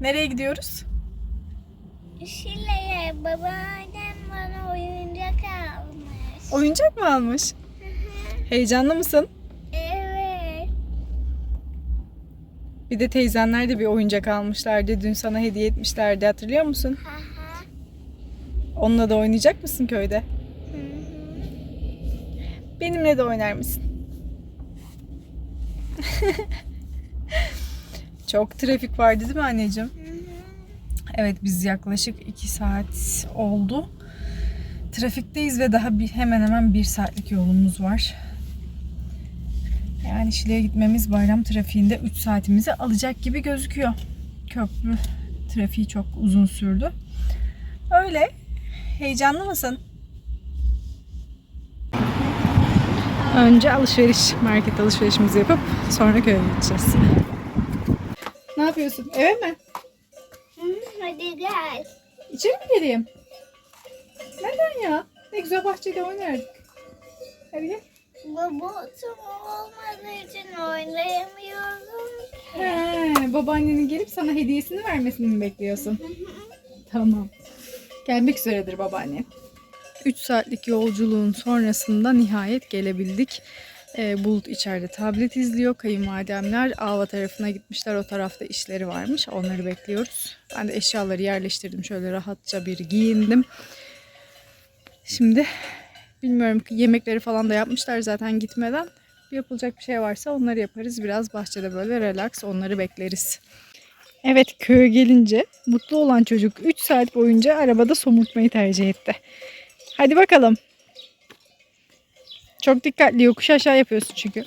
Nereye gidiyoruz? Şile'ye babaannem bana oyuncak almış. Oyuncak mı almış? Heyecanlı mısın? Evet. Bir de teyzenler de bir oyuncak almışlardı. Dün sana hediye etmişlerdi. Hatırlıyor musun? Aha. Onunla da oynayacak mısın köyde? Hı hı. Benimle de oynar mısın? Çok trafik vardı değil mi anneciğim? Evet biz yaklaşık 2 saat oldu. Trafikteyiz ve daha bir, hemen hemen 1 saatlik yolumuz var. Yani Şile'ye gitmemiz bayram trafiğinde 3 saatimizi alacak gibi gözüküyor. Köprü trafiği çok uzun sürdü. Öyle. Heyecanlı mısın? Önce alışveriş, market alışverişimizi yapıp sonra köye gideceğiz. Ne yapıyorsun? Eve mi? Hı, Hadi gel. İçeri mi geleyim? Neden ya? Ne güzel bahçede oynardık. Hadi gel. Babam olmadığı için oynayamıyorum. He, babaannenin gelip sana hediyesini vermesini mi bekliyorsun? Tamam. Gelmek üzeredir babaannen. 3 saatlik yolculuğun sonrasında nihayet gelebildik. Ee, Bulut içeride tablet izliyor. Kayınvalidemler Ava tarafına gitmişler. O tarafta işleri varmış. Onları bekliyoruz. Ben de eşyaları yerleştirdim. Şöyle rahatça bir giyindim. Şimdi bilmiyorum yemekleri falan da yapmışlar zaten gitmeden. Yapılacak bir şey varsa onları yaparız. Biraz bahçede böyle relax onları bekleriz. Evet köye gelince mutlu olan çocuk 3 saat boyunca arabada somurtmayı tercih etti. Hadi bakalım. Çok dikkatli yokuş aşağı yapıyorsun çünkü.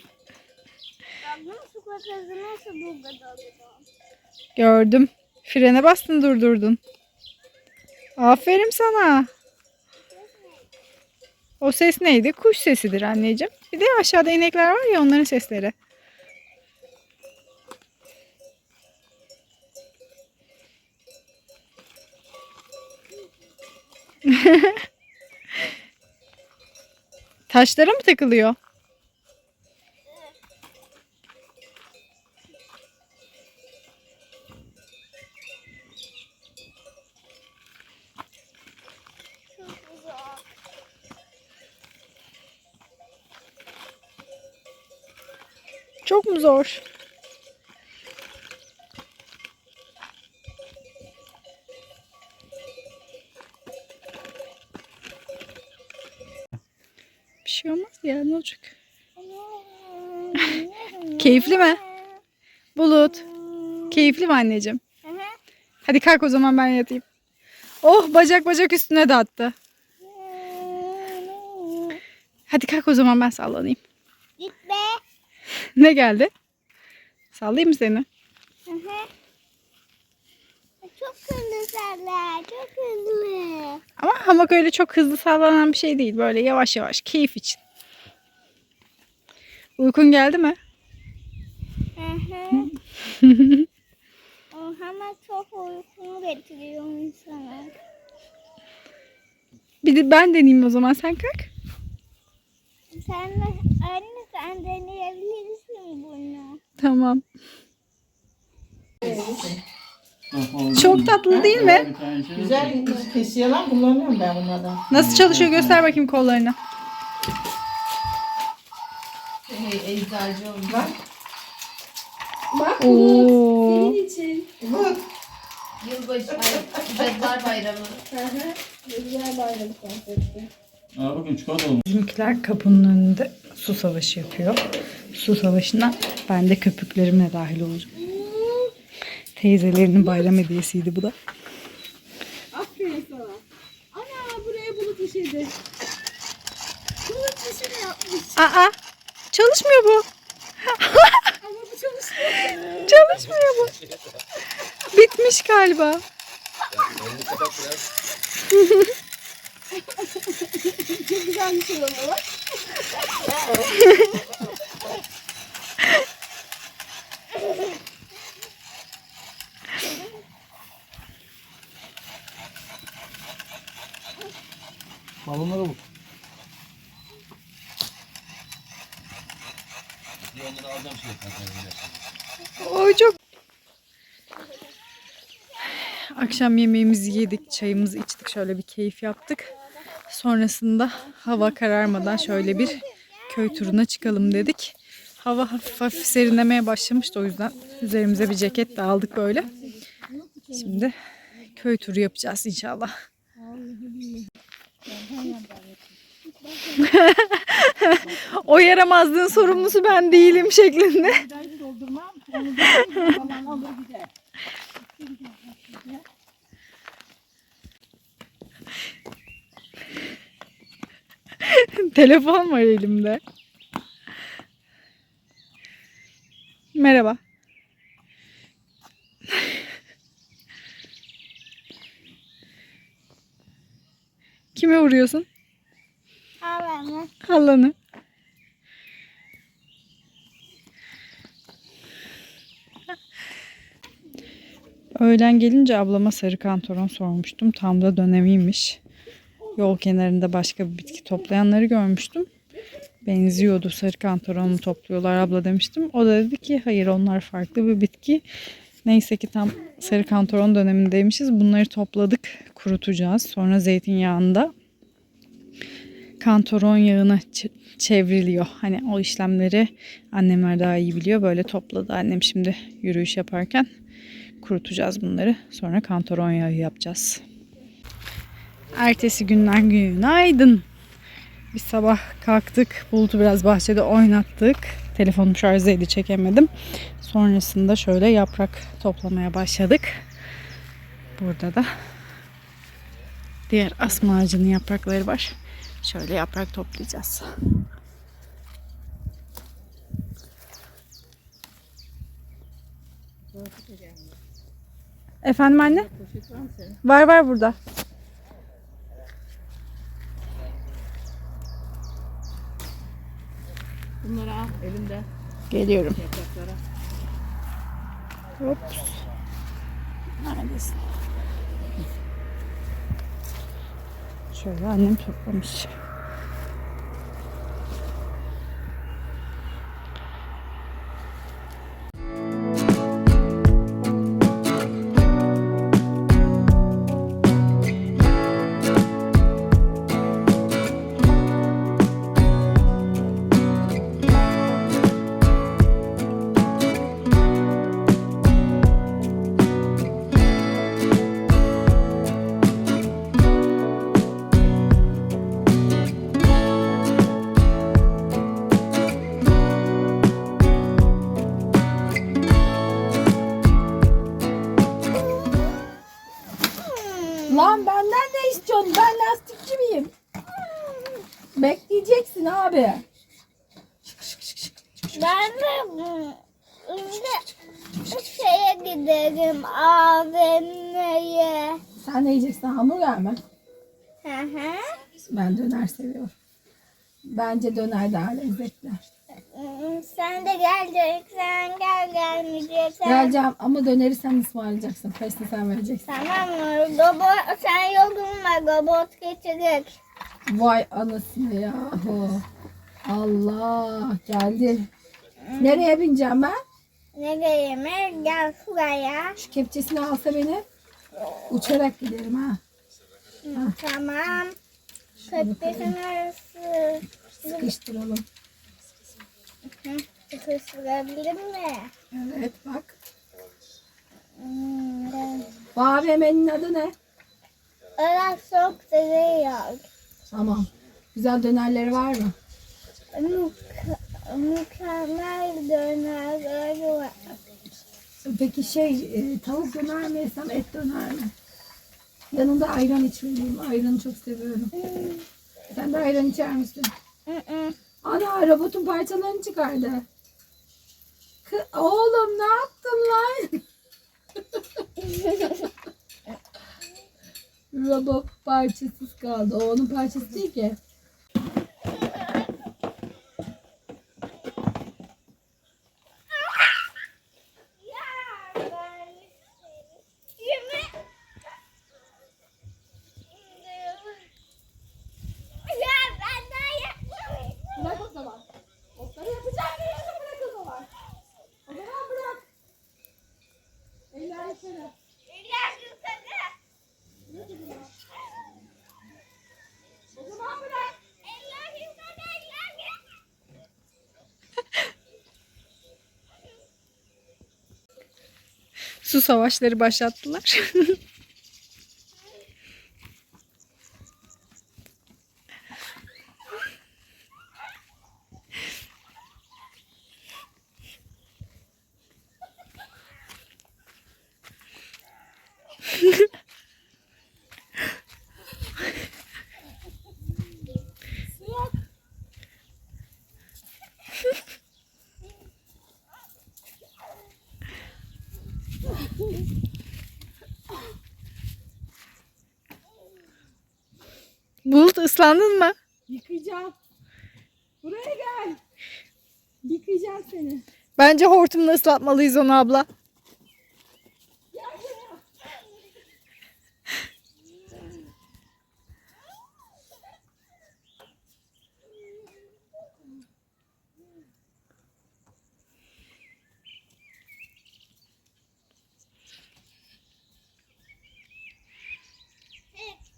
Gördüm. Frene bastın durdurdun. Aferin sana. O ses neydi? Kuş sesidir anneciğim. Bir de aşağıda inekler var ya onların sesleri. Taşlara mı takılıyor? Çok mu zor? Ya ne olacak? Keyifli mi? Bulut. Keyifli mi anneciğim? Hadi kalk o zaman ben yatayım. Oh bacak bacak üstüne de attı. Hadi kalk o zaman ben sallanayım. Git be. Ne geldi? Sallayayım mı seni? Hı hı. Çok hızlı sarlar, çok hızlı. Ama hamak öyle çok hızlı sallanan bir şey değil. Böyle yavaş yavaş keyif için. Uykun geldi mi? Hı hı. o ama çok uykunu getiriyor insana. Bir de ben deneyeyim o zaman. Sen kalk. Sen de, anne sen deneyebilirsin bunu. Tamam. Çok tatlı değil mi? Güzel kesiyorlar kullanıyorum ben bunlardan. Nasıl çalışıyor göster bakayım kollarını. Eczacı olmuş. Bak. Bak Oo. Senin için. Bak. Yılbaşı, ay, Cadılar Bayramı. Hı hı. Güzel bayram konsepti. Aa bakın çikolata olmuş. Bizimkiler kapının önünde su savaşı yapıyor. Su savaşına ben de köpüklerimle dahil olacağım. Teyzelerinin bayram hediyesiydi bu da. Aferin sana. Ana buraya bulut işedi. Bulut işini yapmış. Aa çalışmıyor bu. Ama bu çalışmıyor. Çalışmıyor bu. Bitmiş galiba. Çok güzel bir şey oluyor bak. Balonlara bak. O çok akşam yemeğimizi yedik, çayımızı içtik, şöyle bir keyif yaptık. Sonrasında hava kararmadan şöyle bir köy turuna çıkalım dedik. Hava hafif hafif serinlemeye başlamıştı o yüzden üzerimize bir ceket de aldık böyle. Şimdi köy turu yapacağız inşallah. o yaramazlığın sorumlusu ben değilim şeklinde. doldurmam. Onu doldurmam. Falan alır gider. Telefon var elimde. Merhaba. Kime vuruyorsun? Abi Hallanı. Öğlen gelince ablama sarı kantaron sormuştum. Tam da dönemiymiş. Yol kenarında başka bir bitki toplayanları görmüştüm. Benziyordu sarı kantaronu topluyorlar abla demiştim. O da dedi ki hayır onlar farklı bir bitki. Neyse ki tam sarı kantaron dönemindeymişiz. Bunları topladık, kurutacağız. Sonra zeytinyağında kantaron yağına çevriliyor. Hani o işlemleri annemler daha iyi biliyor. Böyle topladı annem şimdi yürüyüş yaparken kurutacağız bunları. Sonra kantaron yağı yapacağız. Ertesi günden günaydın. Bir sabah kalktık. Bulut'u biraz bahçede oynattık. Telefonum şarjdaydı çekemedim. Sonrasında şöyle yaprak toplamaya başladık. Burada da diğer asma ağacının yaprakları var. Şöyle yaprak toplayacağız. Efendim anne? Var var burada. Bunları al elinde. Geliyorum. Yapraklara. Ops. Neredesin? Şöyle annem toplamış. Lan benden ne istiyorsun? Ben lastikçi miyim? Bekleyeceksin abi. ben de şimdi şeye giderim AVM'ye. Sen ne yiyeceksin? Hamburger mi? Hı hı. Ben döner seviyorum. Bence döner daha lezzetli. Hmm, Sen de geleceksen gel gelmeyeceksen. Geleceğim ama döneri sen ısmarlayacaksın. Parasını sen vereceksin. Tamam mı? Robot, sen yolun var robot getirecek. Vay anasını yahu. Allah geldi. Nereye bineceğim ben? Nereye mi? Gel şuraya. Şu kepçesini alsa beni. Uçarak giderim ha. Tamam. Arası. Sıkıştıralım. Hı, Sıkıştırabilir mi? Evet bak. Hmm, Bu AVM'nin adı ne? Orası çok seviyor. Tamam. Güzel dönerleri var mı? Mük- mükemmel dönerleri var. Peki şey e, tavuk döner mi yesem et döner mi? Yanında ayran içmeliyim. Ayranı çok seviyorum. Sen de ayran içer misin? Hı hı. Ana robotun parçalarını çıkardı. Kı- Oğlum ne yaptın lan? Robot parçasız kaldı. O onun parçası değil ki. Ya ben daha yapmamışım. Bırak o zaman. Otları yapacağım diyorsun bırak o zaman. O zaman bırak. Eller yukarı. Ya yukarı su savaşları başlattılar. Bulut ıslandın mı? Yıkayacağım. Buraya gel. Yıkayacağım seni. Bence hortumla ıslatmalıyız onu abla.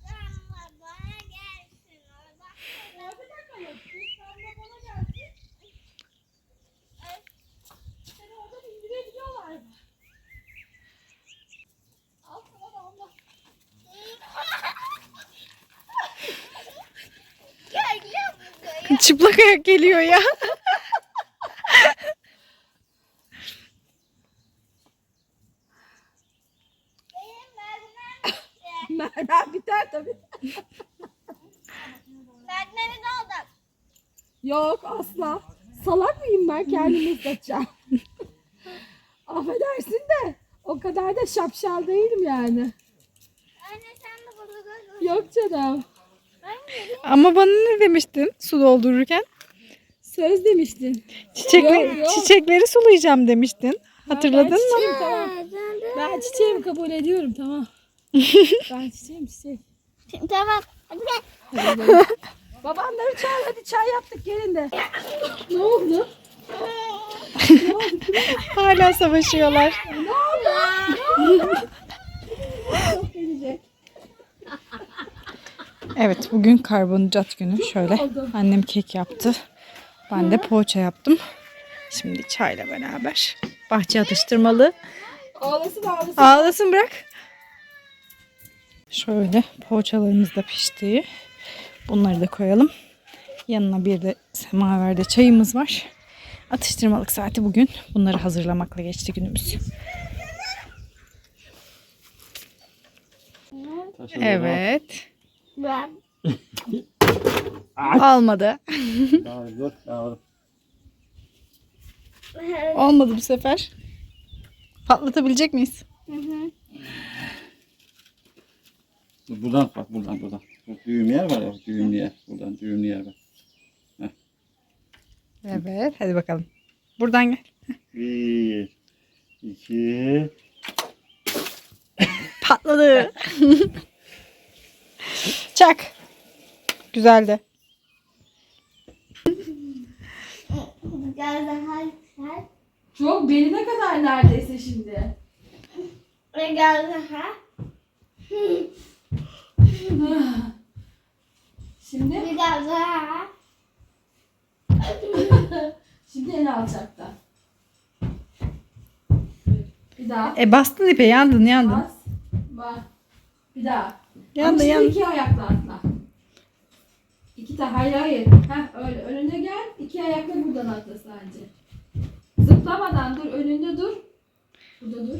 Damla bana gelsin orada. Seni oradan indirebiliyorlar mı? Al sana da Allah. Gel gel buraya. Çıplak ayak geliyor ya. Merdiven biter tabii. Merdiveni de aldık. Yok asla. Salak mıyım ben kendimi ıslatacağım. Affedersin de o kadar da şapşal değilim yani. Anne sen de bunu gör. Yok canım. Ama bana ne demiştin su doldururken? Söz demiştin. Çiçekle, Yok, yok. çiçekleri sulayacağım demiştin. Hatırladın ben mı? çiçeğim, tamam. Ben çiçeğimi kabul ediyorum tamam. ben çiçeğim çiçek. Tamam. Hadi gel. Babanları çağır hadi çay yaptık gelin de. ne oldu? Hala savaşıyorlar. Çok gelecek. Evet bugün karbonhidrat günü. Şöyle annem kek yaptı. Ben de poğaça yaptım. Şimdi çayla beraber. Bahçe atıştırmalı. Ağlasın ağlasın. Ağlasın bırak. Şöyle poğaçalarımız da pişti. Bunları da koyalım. Yanına bir de semaverde çayımız var. Atıştırmalık saati bugün. Bunları hazırlamakla geçti günümüz. Evet. Ben. Almadı. Yavrum dur yavrum. Olmadı bu sefer. Patlatabilecek miyiz? Dur, Buradan bak buradan buradan. Bu düğüm yer var ya düğümlü yer. Buradan düğümlü yer var. Evet. Hadi bakalım. Buradan gel. Bir, iki, Patladı. Çak. Güzeldi. Çok beline kadar neredeyse şimdi. Şimdi Biraz daha. şimdi en alçakta. Bir daha. E bastın ipe yandın yandın. Bas. Bak. Bir daha. Yandı yandı. iki ayakla atla. İki tane hayır hayır. Heh, öyle önüne gel. İki ayakla buradan atla sadece. Zıplamadan dur. Önünde dur. Burada dur.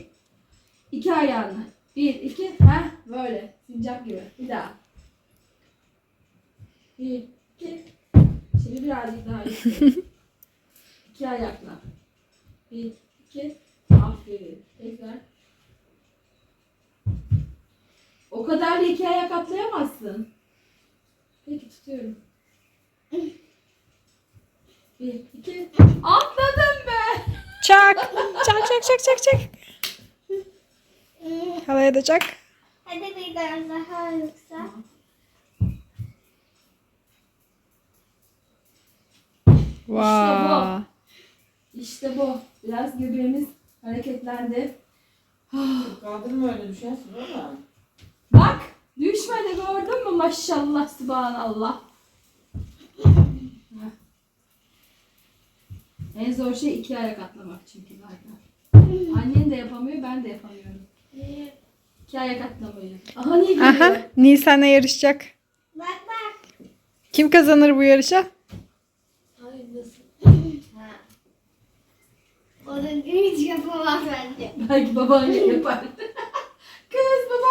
İki ayağını. Bir, iki. Heh, böyle. Sincap gibi. Bir daha. Bir, iki. Şimdi birazcık daha yukarı. iki ayakla. Bir, iki. Aferin. Tekrar. O kadar da iki ayak atlayamazsın. Peki tutuyorum. Bir, iki. Atladım be. Çak. Çak çak çak çak çak. Havaya da çak. Hadi biraz daha yüksel. Vay. İşte bu. Biraz göbeğimiz hareketlendi. Kaldırma öyle düşersin ama. Bak. Düşmedi gördün mü? Maşallah subhanallah. En zor şey iki ayak atlamak çünkü zaten. Annen de yapamıyor, ben de yapamıyorum. İki ayak atlamayı. Aha niye geliyor? Aha Nisan'la yarışacak. Bak bak. Kim kazanır bu yarışa? Hayır nasıl? O da hiç yapamaz bence. Belki babaanne yapar. Kız babaannesi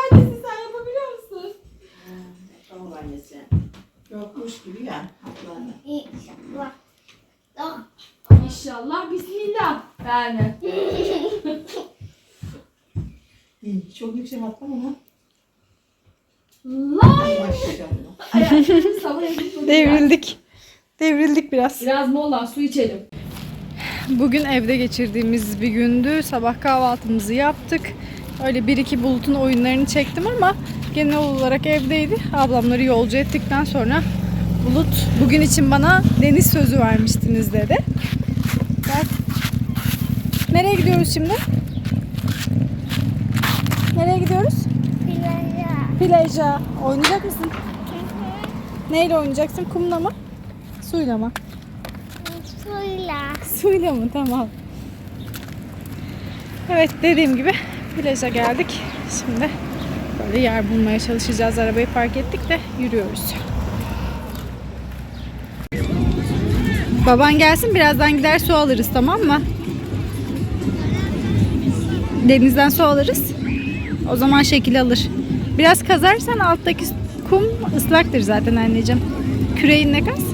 Tamam annesi. Yokmuş gibi ya. Haklarına. İnşallah. İnşallah bismillah. Yani. İyi, Çok yüksek atlama lan. Lay. Devrildik. Devrildik biraz. Biraz mola su içelim. Bugün evde geçirdiğimiz bir gündü. Sabah kahvaltımızı yaptık. Öyle bir iki bulutun oyunlarını çektim ama genel olarak evdeydi. Ablamları yolcu ettikten sonra Bulut bugün için bana deniz sözü vermiştiniz dedi. Bak. Nereye gidiyoruz şimdi? Nereye gidiyoruz? Plaja. Plaja. Oynayacak mısın? Neyle oynayacaksın? Kumla mı? Suyla mı? Suyla. Suyla mı? Tamam. Evet dediğim gibi plaja geldik. Şimdi yer bulmaya çalışacağız. Arabayı park ettik de yürüyoruz. Baban gelsin birazdan gider su alırız tamam mı? Denizden su alırız. O zaman şekil alır. Biraz kazarsan alttaki kum ıslaktır zaten anneciğim. Küreğinle kaz.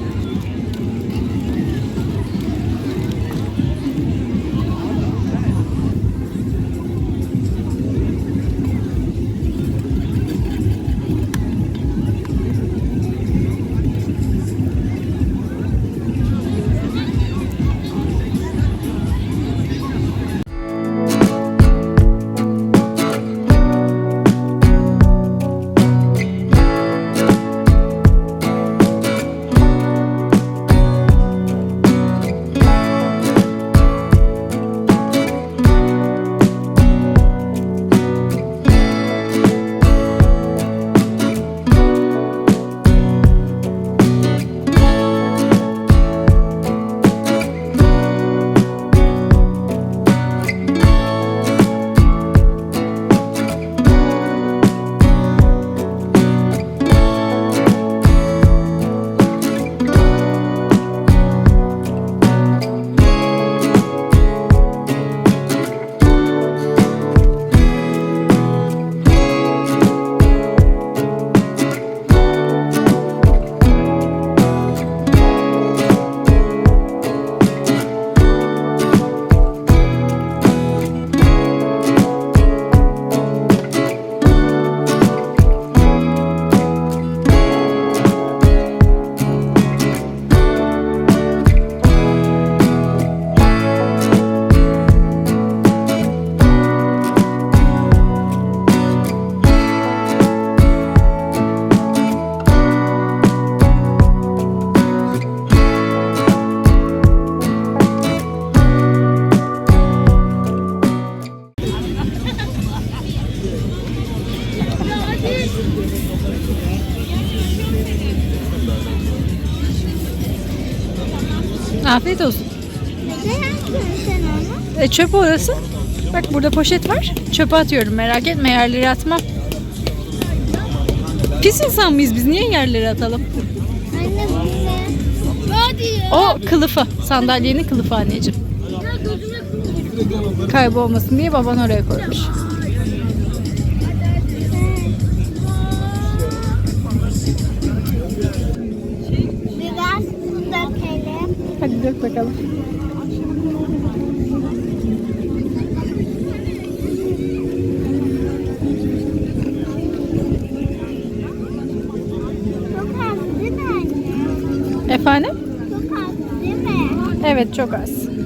Afiyet olsun. Neden yapıyorsun sen onu? E, çöp orası. Bak burada poşet var. Çöpe atıyorum merak etme yerlere atmam. Pis insan mıyız biz? Niye yerlere atalım? Anne bu ne? O kılıfı. Sandalyenin kılıfı anneciğim. Kaybolmasın diye baban oraya koymuş. Dök bakalım. Çok az değil mi anne? Efendim? Çok az değil mi? Evet çok az.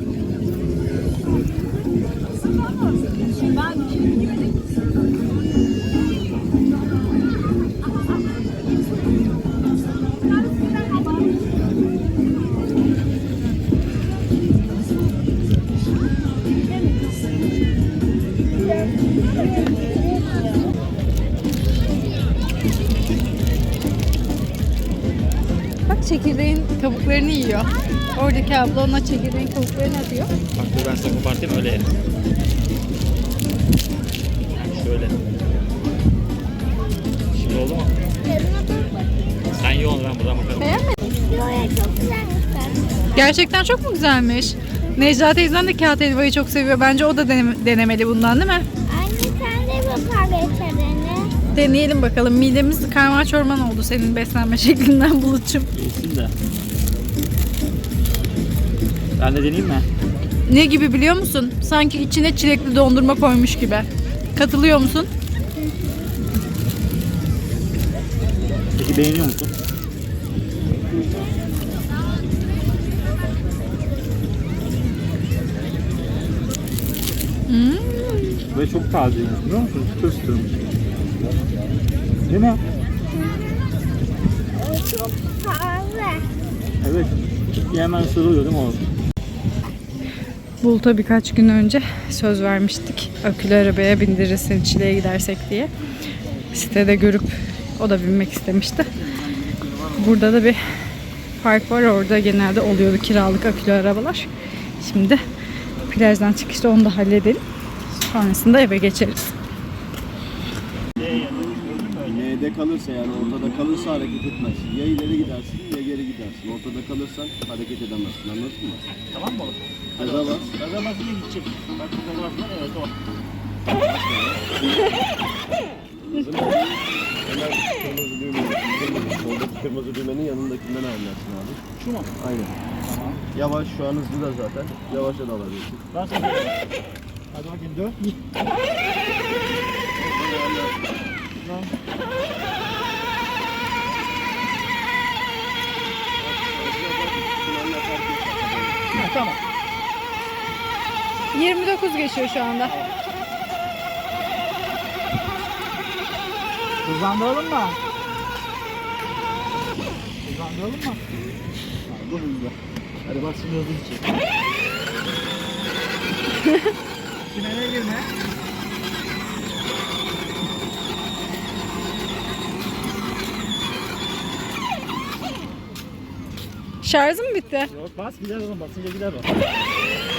Çekirdeğin kabuklarını yiyor. Oradaki abla ona çekirdeğin kabuklarını atıyor. Bak dur ben sana kopartayım öyle ye. Böyle. Şimdi oldu mu? Sen onu ben buradan bakarım. Yoya çok güzelmiş ben. Gerçekten çok mu güzelmiş? Necla teyzen de kağıt helvayı çok seviyor. Bence o da denem- denemeli bundan değil mi? Anne sen de yapar geçerini. Deneyelim bakalım. Midemiz karma çorman oldu senin beslenme şeklinden bulutçum. Ben de deneyeyim mi? Ne gibi biliyor musun? Sanki içine çilekli dondurma koymuş gibi. Katılıyor musun? Peki beğeniyor musun? Hmm. Ve çok tazeymiş biliyor musun? Çıtır çıtırmış. Değil mi? Çok pahalı. Evet. Hemen ısırılıyor değil mi o? Bulut'a birkaç gün önce söz vermiştik. Akülü arabaya bindiririz seni Çile'ye gidersek diye. Sitede görüp o da binmek istemişti. Burada da bir park var. Orada genelde oluyordu kiralık akülü arabalar. Şimdi plajdan çıkışta onu da halledelim. Sonrasında eve geçeriz. L'de kalırsa yani ortada kalırsa hareket etmez. Ya ileri gidersin ya geri gidersin. Ortada kalırsan hareket edemezsin anladın mı? Tamam mı? Gaza bas. Gaza basınca gidecek. Bak gaza basma evet o. Hemen kırmızı düğme. Soldaki kırmızı düğmenin yanındakinden ayarlarsın abi. Şu mu? Aynen. Tamam. Yavaş şu an hızlı da zaten. Yavaşa da alabilirsin. Sana Hadi bakayım dur. Ha, tamam. 29 geçiyor şu anda. Hızlandıralım mı? Hızlandıralım mı? Bu hızlı. Hadi bak şimdi hızlı gidecek. Tünele girme. Şarjım bitti. Yok bas gider oğlum basınca gider o.